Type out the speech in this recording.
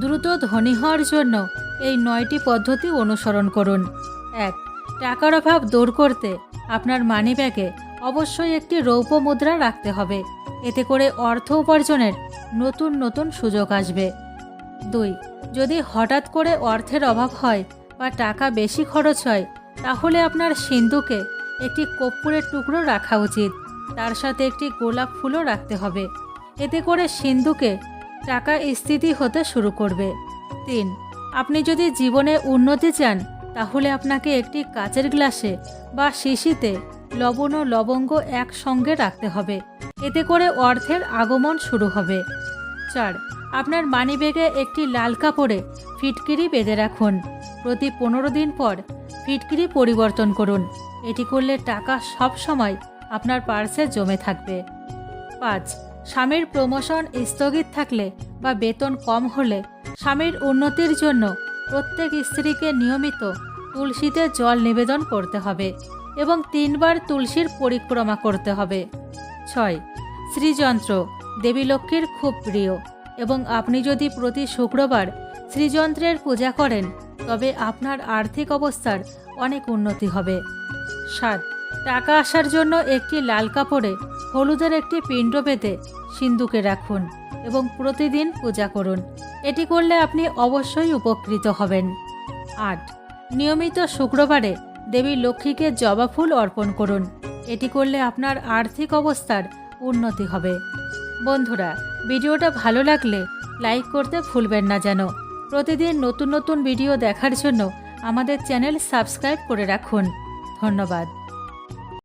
দ্রুত ধনী হওয়ার জন্য এই নয়টি পদ্ধতি অনুসরণ করুন। এক, টাকার অভাব দূর করতে আপনার মানিব্যাগে অবশ্যই একটি রৌপ্য মুদ্রা রাখতে হবে। এতে করে অর্থ উপার্জনের নতুন নতুন সুযোগ আসবে। দুই, যদি হঠাৎ করে অর্থের অভাব হয় বা টাকা বেশি খরচ হয়, তাহলে আপনার সিন্ধুকে একটি কর্পূরের টুকরো রাখা উচিত। তার সাথে একটি গোলাপ ফুলও রাখতে হবে। এতে করে সিন্ধুকে টাকা স্থিতি হতে শুরু করবে। তিন, আপনি যদি জীবনে উন্নতি চান, তাহলে আপনাকে একটি কাচের গ্লাসে বা শিশিতে লবণ ও লবঙ্গ একসঙ্গে রাখতে হবে। এতে করে অর্থের আগমন শুরু হবে। চার, আপনার মানিব্যাগে একটি লাল কাপড়ে ফিটকিরি বেঁধে রাখুন। প্রতি পনেরো দিন পর ফিটকিরি পরিবর্তন করুন। এটি করলে টাকা সব সময় আপনার পার্সে জমে থাকবে। পাঁচ স্বামীর প্রমোশন স্থগিত থাকলে বা বেতন কম হলে স্বামীর উন্নতির জন্য প্রত্যেক স্ত্রীকে নিয়মিত তুলসীতে জল নিবেদন করতে হবে এবং তিনবার তুলসীর পরিক্রমা করতে হবে। ছয় শ্রীযন্ত্র দেবী লক্ষ্মীর খুব প্রিয় এবং আপনি যদি প্রতি শুক্রবার শ্রীযন্ত্রের পূজা করেন, তবে আপনার আর্থিক অবস্থার অনেক উন্নতি হবে। সাত, টাকা আসার জন্য একটি লাল কাপড়ে হলুদের একটি পিণ্ড বেঁধে সিন্ধুকে রাখুন এবং প্রতিদিন পূজা করুন। এটি করলে আপনি অবশ্যই উপকৃত হবেন। আট, নিয়মিত শুক্রবারে দেবী লক্ষ্মীকে জবা ফুল অর্পণ করুন। এটি করলে আপনার আর্থিক অবস্থার উন্নতি হবে। বন্ধুরা, ভিডিওটা ভালো লাগলে লাইক করতে ভুলবেন না যেন। প্রতিদিন নতুন নতুন ভিডিও দেখার জন্য আমাদের চ্যানেল সাবস্ক্রাইব করে রাখুন। ধন্যবাদ।